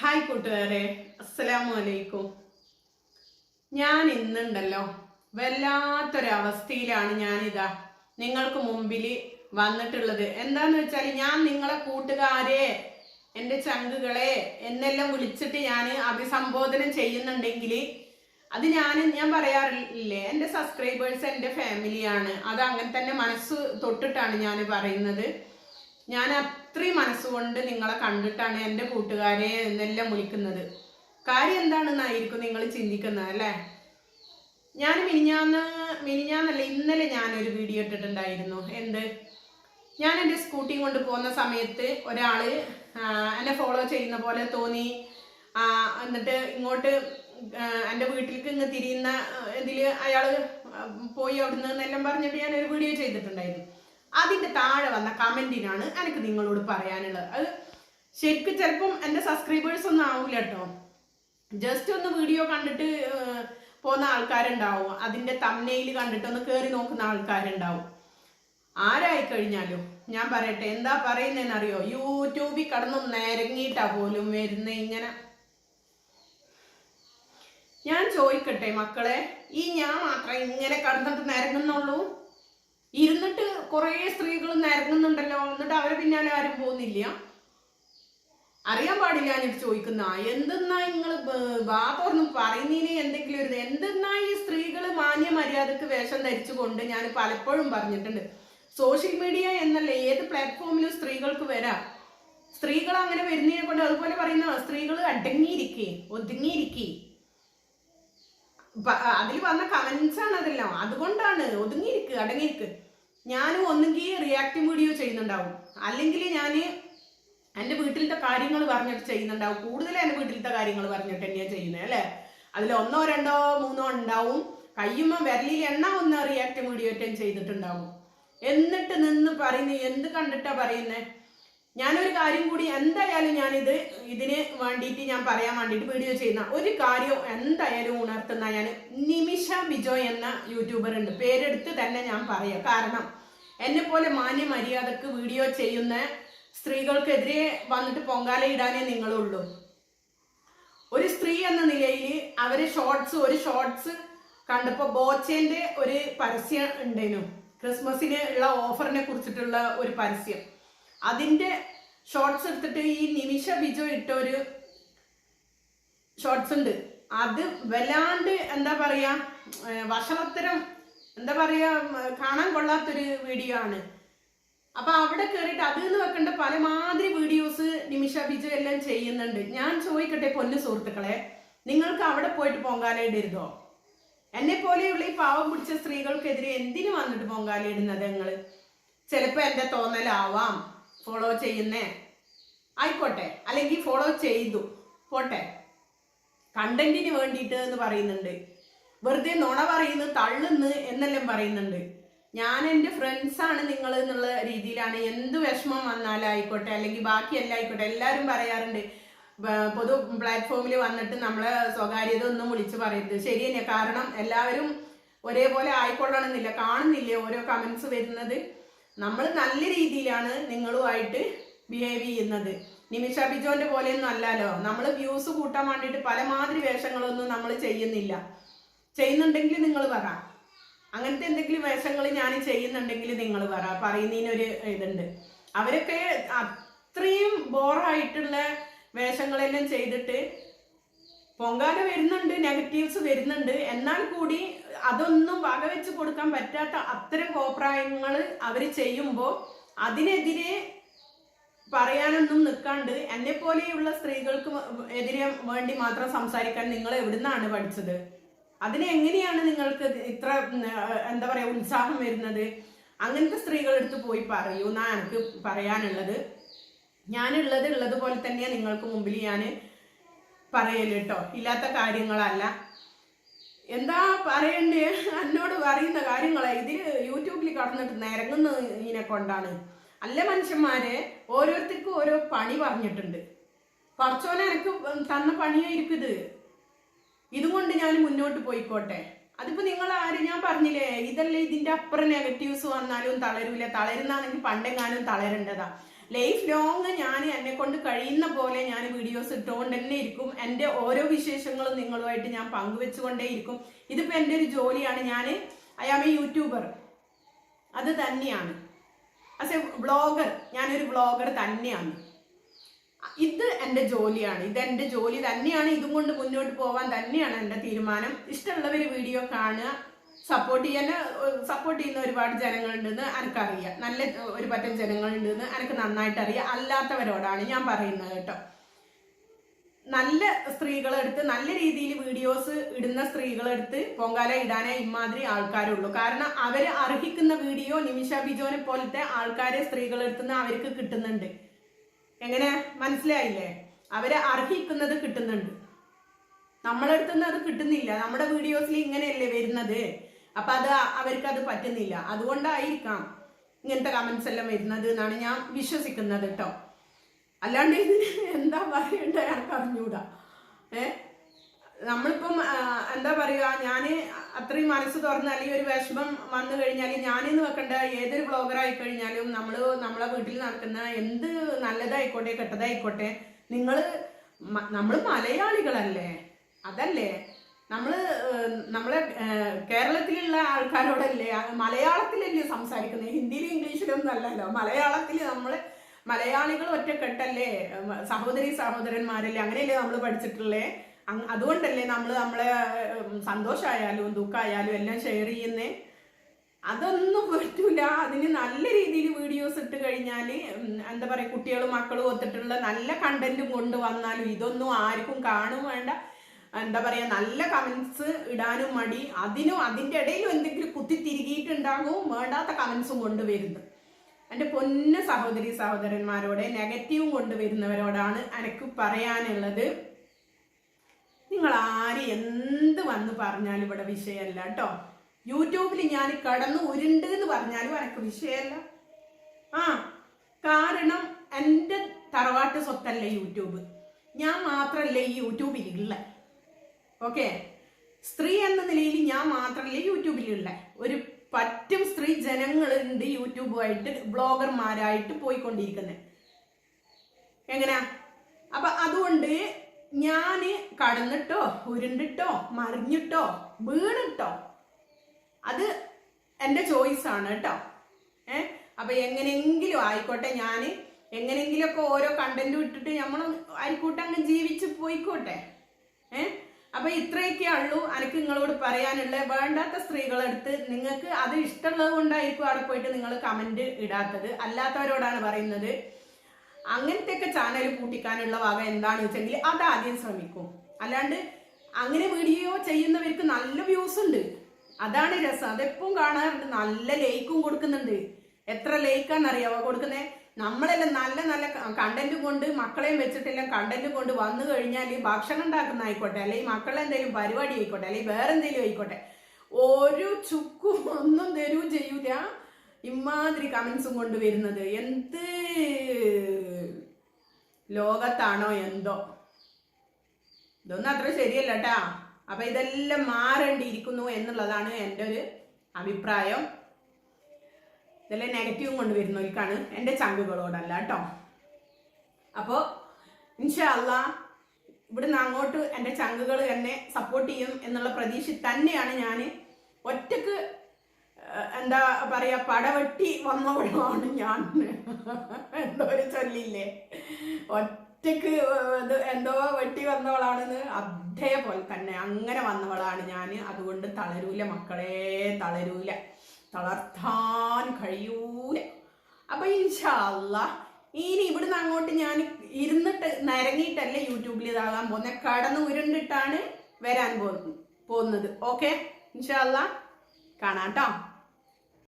Hi കൂട്ടുകാരെ. അസ്സലാമു അലൈക്കും ഞാൻ ഇന്നുണ്ടല്ലോ വല്ലാത്തൊരവസ്ഥയിലാണ് ഞാനിതാ നിങ്ങൾക്ക് മുമ്പിൽ വന്നിട്ടുള്ളത്. എന്താന്ന് വെച്ചാൽ ഞാൻ നിങ്ങളെ കൂട്ടുകാരെ എന്റെ ചങ്കുകളെ എന്നെല്ലാം വിളിച്ചിട്ട് ഞാൻ അഭിസംബോധന ചെയ്യുന്നുണ്ടെങ്കിൽ അത് ഞാൻ ഞാൻ പറയാറില്ലേ എന്റെ സബ്സ്ക്രൈബേഴ്സ് എന്റെ ഫാമിലിയാണ് അത് അങ്ങനെ തന്നെ മനസ്സ് തൊട്ടിട്ടാണ് ഞാൻ പറയുന്നത്. ഞാൻ അത്രയും മനസ്സുകൊണ്ട് നിങ്ങളെ കണ്ടിട്ടാണ് എന്റെ കൂട്ടുകാരെ എന്നെല്ലാം വിളിക്കുന്നത്. കാര്യം എന്താണെന്നായിരിക്കും നിങ്ങൾ ചിന്തിക്കുന്നത് അല്ലേ? ഞാൻ മിനിഞ്ഞാന്ന് മിനിഞ്ഞാന്നല്ല ഇന്നലെ ഞാനൊരു വീഡിയോ ഇട്ടിട്ടുണ്ടായിരുന്നു. എന്ത്? ഞാൻ എന്റെ സ്കൂട്ടി കൊണ്ട് പോകുന്ന സമയത്ത് ഒരാൾ എന്നെ ഫോളോ ചെയ്യുന്ന പോലെ തോന്നി. എന്നിട്ട് ഇങ്ങോട്ട് എന്റെ വീട്ടിലേക്ക് ഇങ്ങ് തിരിയുന്ന ഇതിൽ അയാൾ പോയി അവിടുന്ന് എന്നെല്ലാം പറഞ്ഞിട്ട് ഞാനൊരു വീഡിയോ ചെയ്തിട്ടുണ്ടായിരുന്നു. അതിന്റെ താഴെ വന്ന കമന്റിനാണ് എനിക്ക് നിങ്ങളോട് പറയാനുള്ളത്. അത് ശരിക്കും ചിലപ്പം എന്റെ സബ്സ്ക്രൈബേഴ്സ് ഒന്നും ആവില്ല കേട്ടോ ജസ്റ്റ് ഒന്ന് വീഡിയോ കണ്ടിട്ട് പോകുന്ന ആൾക്കാരുണ്ടാവും. അതിന്റെ തമ്മനയിൽ കണ്ടിട്ട് ഒന്ന് കയറി നോക്കുന്ന ആൾക്കാരുണ്ടാവും. ആരായി കഴിഞ്ഞാലും ഞാൻ പറയട്ടെ എന്താ പറയുന്നതെന്നറിയോ യൂട്യൂബിൽ കടന്നു നിരങ്ങിയിട്ടാ പോലും വരുന്ന ഇങ്ങനെ. ഞാൻ ചോദിക്കട്ടെ മക്കളെ ഈ ഞാൻ മാത്രം ഇങ്ങനെ കടന്നിട്ട് നിരങ്ങുന്നുള്ളൂ? ഇരുന്നിട്ട് കുറേ സ്ത്രീകൾ നിരങ്ങുന്നുണ്ടല്ലോ. എന്നിട്ട് അവരെ പിന്നാലെ ആരും പോകുന്നില്ല. അറിയാൻ പാടില്ല എന്നിട്ട് ചോദിക്കുന്ന എന്തെന്നാ നിങ്ങൾ വാ തുറന്ന് പറയുന്നതിന് എന്തെങ്കിലും ഒരു എന്തെന്നാ ഈ സ്ത്രീകൾ മാന്യ മര്യാദയ്ക്ക് വേഷം ധരിച്ചുകൊണ്ട് ഞാൻ പലപ്പോഴും പറഞ്ഞിട്ടുണ്ട്. സോഷ്യൽ മീഡിയ എന്നല്ല ഏത് പ്ലാറ്റ്ഫോമിലും സ്ത്രീകൾക്ക് വരാം. സ്ത്രീകൾ അങ്ങനെ വരുന്നതിനെ കൊണ്ട് അതുപോലെ പറയുന്ന സ്ത്രീകൾ അടങ്ങിയിരിക്കേ ഒതുങ്ങിയിരിക്കേ. അതിൽ വന്ന കമൻസ് ആണ് അതെല്ലാം. അതുകൊണ്ടാണ് ഒതുങ്ങിയിരിക്ക് അടങ്ങിയിരിക്ക്. ഞാനും ഒന്നുകിൽ റിയാക്റ്റീവ് വീഡിയോ ചെയ്യുന്നുണ്ടാവും. അല്ലെങ്കിൽ ഞാൻ എന്റെ വീട്ടിലത്തെ കാര്യങ്ങൾ പറഞ്ഞിട്ട് ചെയ്യുന്നുണ്ടാവും. കൂടുതൽ എന്റെ വീട്ടിലത്തെ കാര്യങ്ങൾ പറഞ്ഞിട്ട് തന്നെയാണ് ചെയ്യുന്നത് അല്ലേ? അതിൽ ഒന്നോ രണ്ടോ മൂന്നോ ഉണ്ടാവും. കയ്യുമ്മ വിരലിൽ എണ്ണ ഒന്ന് റിയാക്റ്റീവ് വീഡിയോ ചെയ്തിട്ടുണ്ടാവും. എന്നിട്ട് നിന്ന് പറയുന്നത് എന്ത് കണ്ടിട്ടാ പറയുന്നത് ഞാനൊരു കാര്യം കൂടി എന്തായാലും ഞാനിത് ഇതിന് വേണ്ടിയിട്ട് ഞാൻ പറയാൻ വേണ്ടിയിട്ട് വീഡിയോ ചെയ്യുന്ന ഒരു കാര്യം എന്തായാലും ഉണർത്തുന്ന ഞാൻ നിമിഷ ബിജോയ് എന്ന യൂട്യൂബർ ഉണ്ട്. പേരെടുത്ത് തന്നെ ഞാൻ പറയാം. കാരണം എന്നെ പോലെ മാന്യ മര്യാദയ്ക്ക് വീഡിയോ ചെയ്യുന്ന സ്ത്രീകൾക്കെതിരെ വന്നിട്ട് പൊങ്കാല ഇടാനേ നിങ്ങളുള്ളൂ. ഒരു സ്ത്രീ എന്ന നിലയിൽ അവർ ഷോർട്സ് ഒരു ഷോർട്സ് കണ്ടപ്പോൾ ബോച്ചേന്റെ ഒരു പരസ്യം ഉണ്ടേനു ക്രിസ്മസിന് ഉള്ള ഓഫറിനെ കുറിച്ചിട്ടുള്ള ഒരു പരസ്യം. അതിന്റെ ഷോർട്സ് എടുത്തിട്ട് ഈ നിമിഷ ബിജു ഇട്ട ഒരു ഷോർട്സ് ഉണ്ട്. അത് വല്ലാണ്ട് എന്താ പറയാ വഷളത്തരം എന്താ പറയാ കാണാൻ കൊള്ളാത്തൊരു വീഡിയോ ആണ്. അപ്പൊ അവിടെ കയറിയിട്ട് അതിൽ നിന്ന് വെക്കേണ്ട പലമാതിരി വീഡിയോസ് നിമിഷ ബിജു എല്ലാം ചെയ്യുന്നുണ്ട്. ഞാൻ ചോദിക്കട്ടെ പൊന്നു സുഹൃത്തുക്കളെ നിങ്ങൾക്ക് അവിടെ പോയിട്ട് പൊങ്കാലയിടരുതോ എന്നെ പോലെയുള്ള ഈ പാവം പിടിച്ച സ്ത്രീകൾക്കെതിരെ എന്തിനു വന്നിട്ട് പൊങ്കാലയിടുന്നത് നിങ്ങൾ ചിലപ്പോൾ എന്റെ തോന്നലാവാം. ഫോളോ ചെയ്യുന്നേ. ആയിക്കോട്ടെ. അല്ലെങ്കിൽ ഫോളോ ചെയ്തു. പോട്ടെ. കണ്ടന്റിന് വേണ്ടിയിട്ട് എന്ന് പറയുന്നുണ്ട്. വെറുതെ നുണ പറയുന്നു തള്ളുന്നു എന്നെല്ലാം പറയുന്നുണ്ട്. ഞാൻ എന്റെ ഫ്രണ്ട്സാണ് നിങ്ങൾ എന്നുള്ള രീതിയിലാണ് എന്ത് വിഷമം വന്നാലായിക്കോട്ടെ അല്ലെങ്കിൽ ബാക്കിയെല്ലാം ആയിക്കോട്ടെ എല്ലാവരും പറയാറുണ്ട്. പൊതു പ്ലാറ്റ്ഫോമിൽ വന്നിട്ട് നമ്മളെ സ്വകാര്യത ഒന്നും വിളിച്ച് പറയരുത്. ശരി തന്നെ. കാരണം എല്ലാവരും ഒരേപോലെ ആയിക്കൊള്ളണമെന്നില്ല. കാണുന്നില്ലേ ഓരോ കമൻസ് വരുന്നത്? നമ്മൾ നല്ല രീതിയിലാണ് നിങ്ങളുമായിട്ട് ബിഹേവ് ചെയ്യുന്നത്. നിമിഷ ബിജോന്റെ പോലെയൊന്നും അല്ലല്ലോ. നമ്മൾ വ്യൂസ് കൂട്ടാൻ വേണ്ടിയിട്ട് പലമാതിരി വേഷങ്ങളൊന്നും നമ്മൾ ചെയ്യുന്നില്ല. ചെയ്യുന്നുണ്ടെങ്കിൽ നിങ്ങൾ പറ. അങ്ങനത്തെ എന്തെങ്കിലും വേഷങ്ങൾ ഞാൻ ചെയ്യുന്നുണ്ടെങ്കിൽ നിങ്ങൾ പറ. പറയുന്നതിനൊരു ഇതുണ്ട്. അവരൊക്കെ അത്രയും ബോറായിട്ടുള്ള വേഷങ്ങളെല്ലാം ചെയ്തിട്ട് പൊങ്കാല വരുന്നുണ്ട് നെഗറ്റീവ്സ് വരുന്നുണ്ട്. എന്നാൽ കൂടി അതൊന്നും വകവെച്ച് കൊടുക്കാൻ പറ്റാത്ത അത്തരം കോപ്രായങ്ങൾ അവർ ചെയ്യുമ്പോൾ അതിനെതിരെ പറയാനൊന്നും നിൽക്കാണ്ട് എന്നെ പോലെയുള്ള സ്ത്രീകൾക്ക് എതിരെ വേണ്ടി മാത്രം സംസാരിക്കാൻ നിങ്ങൾ എവിടുന്നാണ് പഠിച്ചത്? അതിന് എങ്ങനെയാണ് നിങ്ങൾക്ക് ഇത്ര എന്താ പറയുക ഉത്സാഹം വരുന്നത്? അങ്ങനത്തെ സ്ത്രീകളെടുത്ത് പോയി പറയൂ എന്നാണ് എനിക്ക് പറയാനുള്ളത്. ഞാനുള്ളത് ഉള്ളത് പോലെ തന്നെയാണ് നിങ്ങൾക്ക് മുമ്പിൽ ഞാൻ പറയൽ കേട്ടോ ഇല്ലാത്ത കാര്യങ്ങളല്ല. എന്താ പറയണ്ടേ? എന്നോട് പറയുന്ന കാര്യങ്ങളെ ഇതിൽ യൂട്യൂബിൽ കടന്നിട്ട് നിരങ്ങുന്ന ഇതിനെ കൊണ്ടാണ്. അല്ല മനുഷ്യന്മാരെ? ഓരോരുത്തർക്കും ഓരോ പണി പറഞ്ഞിട്ടുണ്ട്. കുറച്ചോനെ എനിക്ക് തന്ന പണിയായിരിക്കും ഇത് ഇതുകൊണ്ട് ഞാൻ മുന്നോട്ട് പോയിക്കോട്ടെ. അതിപ്പോ നിങ്ങൾ ആര്? ഞാൻ പറഞ്ഞില്ലേ ഇതല്ലേ ഇതിന്റെ അപ്പുറം നെഗറ്റീവ്സ് വന്നാലും തളരൂല. തളരുന്നാണെങ്കിൽ പണ്ടെങ്ങാനും തളരേണ്ടതാ. ലൈഫ് ലോങ് ഞാൻ എന്നെ കൊണ്ട് കഴിയുന്ന പോലെ ഞാൻ വീഡിയോസ് ഇട്ടുകൊണ്ട് തന്നെ ഇരിക്കും. എന്റെ ഓരോ വിശേഷങ്ങളും നിങ്ങളുമായിട്ട് ഞാൻ പങ്കുവെച്ചുകൊണ്ടേ ഇരിക്കും. ഇതിപ്പോൾ എന്റെ ഒരു ജോലിയാണ്. ഞാൻ ഐ ആം എ യൂട്യൂബർ അത് തന്നെയാണ്. ആസ് എ വ്ളോഗർ ഞാനൊരു വ്ളോഗർ തന്നെയാണ്. ഇത് എന്റെ ജോലിയാണ്. ഇത് എന്റെ ജോലി തന്നെയാണ്. ഇതും കൊണ്ട് മുന്നോട്ട് പോകാൻ തന്നെയാണ് എന്റെ തീരുമാനം. ഇഷ്ടമുള്ളവർ വീഡിയോ കാണുക. സപ്പോർട്ട് ചെയ്യാൻ സപ്പോർട്ട് ചെയ്യുന്ന ഒരുപാട് ജനങ്ങളുണ്ടെന്ന് എനിക്കറിയാം നല്ല ഒരു പറ്റം ജനങ്ങളുണ്ടെന്ന് എനിക്ക് നന്നായിട്ട് അറിയാം അല്ലാത്തവരോടാണ് ഞാൻ പറയുന്നത് കേട്ടോ. നല്ല സ്ത്രീകളെടുത്ത് നല്ല രീതിയിൽ വീഡിയോസ് ഇടുന്ന സ്ത്രീകളെടുത്ത് പൊങ്കാല ഇടാനേ ഇമാതിരി ആൾക്കാരുള്ളൂ. കാരണം അവർ അർഹിക്കുന്ന വീഡിയോ നിമിഷ ബിജോനെ പോലത്തെ ആൾക്കാരെ സ്ത്രീകളെടുത്ത് നിന്ന് അവർക്ക് കിട്ടുന്നുണ്ട്. എങ്ങനെ? മനസ്സിലായില്ലേ? അവരെ അർഹിക്കുന്നത് കിട്ടുന്നുണ്ട്. നമ്മളെടുത്തുനിന്ന് അത് കിട്ടുന്നില്ല. നമ്മുടെ വീഡിയോസിൽ ഇങ്ങനെയല്ലേ വരുന്നത്? അപ്പൊ അത് അവർക്ക് അത് പറ്റുന്നില്ല. അതുകൊണ്ടായിരിക്കാം ഇങ്ങനത്തെ കമന്റ്സ് എല്ലാം വരുന്നത് എന്നാണ് ഞാൻ വിശ്വസിക്കുന്നത് കേട്ടോ. അല്ലാണ്ട് ഇതിന് എന്താ പറയണ്ടേ എനിക്ക് അറിഞ്ഞൂടാ. ഏ? നമ്മളിപ്പം എന്താ പറയുക ഞാൻ അത്രയും മനസ്സ് തുറന്ന് അല്ലെങ്കിൽ ഒരു വിഷമം വന്നു കഴിഞ്ഞാൽ ഞാനെന്ന് വെക്കേണ്ട ഏതൊരു ബ്ലോഗർ ആയി കഴിഞ്ഞാലും നമ്മൾ നമ്മളെ വീട്ടിൽ നടക്കുന്ന എന്ത് നല്ലതായിക്കോട്ടെ കെട്ടതായിക്കോട്ടെ നിങ്ങൾ നമ്മൾ മലയാളികളല്ലേ? അതല്ലേ? നമ്മൾ നമ്മളെ കേരളത്തിലുള്ള ആൾക്കാരോടല്ലേ മലയാളത്തിലല്ലേ സംസാരിക്കുന്നത്? ഹിന്ദിയിലും ഇംഗ്ലീഷിലൊന്നും അല്ലല്ലോ. മലയാളത്തിൽ നമ്മൾ മലയാളികൾ ഒറ്റക്കെട്ടല്ലേ? സഹോദരി സഹോദരന്മാരല്ലേ? അങ്ങനെയല്ലേ നമ്മൾ പഠിച്ചിട്ടുള്ളേ? അതുകൊണ്ടല്ലേ നമ്മൾ നമ്മളെ സന്തോഷമായാലും ദുഃഖമായാലും എല്ലാം ഷെയർ ചെയ്യുന്നേ? അതൊന്നും പറ്റൂല. അതിന് നല്ല രീതിയിൽ വീഡിയോസ് ഇട്ട് കഴിഞ്ഞാൽ എന്താ പറയുക കുട്ടികളും മക്കളും ഒത്തിട്ടുള്ള നല്ല കണ്ടന്റും കൊണ്ടുവന്നാലും ഇതൊന്നും ആർക്കും കാണും വേണ്ട. എന്താ പറയാ നല്ല കമന്റ്സ് ഇടാനും മടി. അതിനും അതിന്റെ ഇടയിലും എന്തെങ്കിലും കുത്തി തിരികിയിട്ടുണ്ടാകും വേണ്ടാത്ത കമന്റ്സും കൊണ്ടുവരുന്നത്. എന്റെ പൊന്ന സഹോദരി സഹോദരന്മാരോട് നെഗറ്റീവും കൊണ്ടുവരുന്നവരോടാണ് എനിക്ക് പറയാനുള്ളത്. നിങ്ങൾ ആര് എന്ത് വന്ന് പറഞ്ഞാലും ഇവിടെ വിഷയമല്ല കേട്ടോ. യൂട്യൂബിൽ ഞാൻ കടന്ന് ഉരുണ്ട് എന്ന് പറഞ്ഞാലും എനിക്ക് വിഷയമല്ല. ആ കാരണം എന്റെ തറവാട്ട് സ്വത്തല്ല യൂട്യൂബ്. ഞാൻ മാത്രമല്ല ഈ യൂട്യൂബിലുള്ള. ഓക്കെ. സ്ത്രീ എന്ന നിലയിൽ ഞാൻ മാത്രമല്ല യൂട്യൂബിലുള്ള. ഒരു പറ്റും സ്ത്രീ ജനങ്ങളുണ്ട് യൂട്യൂബുമായിട്ട് ബ്ലോഗർമാരായിട്ട് പോയിക്കൊണ്ടിരിക്കുന്നത് എങ്ങനെയാ അപ്പൊ അതുകൊണ്ട് ഞാൻ കടന്നിട്ടോ ഉരുണ്ടിട്ടോ മറിഞ്ഞിട്ടോ വീണിട്ടോ അത് എന്റെ ചോയ്സ് ആണ് കേട്ടോ ഏ? അപ്പൊ എങ്ങനെയെങ്കിലും ആയിക്കോട്ടെ ഞാൻ എങ്ങനെയെങ്കിലുമൊക്കെ ഓരോ കണ്ടന്റും ഇട്ടിട്ട് നമ്മൾ ആയിക്കോട്ടെ അങ്ങ് ജീവിച്ച് പോയിക്കോട്ടെ. ഏ? അപ്പൊ ഇത്രയൊക്കെ ഉള്ളൂ. എനിക്ക് നിങ്ങളോട് പറയാനുള്ള വേണ്ടാത്ത സ്ത്രീകളെടുത്ത് നിങ്ങൾക്ക് അത് ഇഷ്ടമുള്ളത് കൊണ്ടായിരിക്കും അവിടെ പോയിട്ട് നിങ്ങൾ കമന്റ് ഇടാത്തത്. അല്ലാത്തവരോടാണ് പറയുന്നത്. അങ്ങനത്തെ ഒക്കെ ചാനൽ പൂട്ടിക്കാനുള്ള വക എന്താണെന്ന് വെച്ചെങ്കിൽ അത് ആദ്യം ശ്രമിക്കും. അല്ലാണ്ട് അങ്ങനെ വീഡിയോ ചെയ്യുന്നവർക്ക് നല്ല വ്യൂസ് ഉണ്ട്. അതാണ് രസം. അതെപ്പോഴും കാണാറുണ്ട്. നല്ല ലൈക്കും കൊടുക്കുന്നുണ്ട്. എത്ര ലൈക്കാന്നറിയാവോ കൊടുക്കുന്നേ നമ്മളെല്ലാം നല്ല നല്ല കണ്ടന്റ് കൊണ്ട് മക്കളെയും വെച്ചിട്ടെല്ലാം കണ്ടന്റ് കൊണ്ട് വന്നു കഴിഞ്ഞാൽ ഭക്ഷണം ഉണ്ടാക്കുന്ന ആയിക്കോട്ടെ അല്ലെങ്കിൽ മക്കളെ എന്തെങ്കിലും പരിപാടി ആയിക്കോട്ടെ അല്ലെങ്കിൽ വേറെ എന്തെങ്കിലും ആയിക്കോട്ടെ ഒരു ചുക്കും ഒന്നും തരൂ ചെയ്യൂല. ഇമാതിരി കമൻസും കൊണ്ട് വരുന്നത്. എന്ത് ലോകത്താണോ എന്തോ. ഇതൊന്നും അത്ര ശരിയല്ല കേട്ടാ അപ്പൊ ഇതെല്ലാം മാറേണ്ടിയിരിക്കുന്നു എന്നുള്ളതാണ് എന്റെ ഒരു അഭിപ്രായം. ഇതെല്ലാം നെഗറ്റീവും കൊണ്ടുവരുന്നവർക്കാണ് എന്റെ ചങ്കുകളോടല്ല കേട്ടോ. അപ്പോൾ ഇൻഷല്ല ഇവിടുന്ന് അങ്ങോട്ട് എന്റെ ചങ്കുകൾ എന്നെ സപ്പോർട്ട് ചെയ്യും എന്നുള്ള പ്രതീക്ഷ തന്നെയാണ് ഞാൻ ഒറ്റയ്ക്ക് എന്താ പറയാ പടവെട്ടി വന്നവളാണ് ഞാൻ. എന്തോ ഒരു ചൊല്ലില്ലേ? ഒറ്റയ്ക്ക് ഇത് എന്തോ വെട്ടി വന്നവളാണെന്ന് അതേപോലെ തന്നെ അങ്ങനെ വന്നവളാണ് ഞാൻ അതുകൊണ്ട് തളരൂല മക്കളെ തളരൂല. തളർത്താൻ കഴിയൂല. അപ്പൊ ഇൻഷാല്ല ഇനി ഇവിടുന്ന് അങ്ങോട്ട് ഞാൻ ഇരുന്നിട്ട് നരങ്ങിയിട്ടല്ല യൂട്യൂബിൽ ഇതാകാൻ പോകുന്നത് കടന്ന് ഉരുണ്ടിട്ടാണ് വരാൻ പോകുന്നത്. പോകുന്നത്. ഓക്കെ? ഇൻഷാല്ല കാണാം കേട്ടോ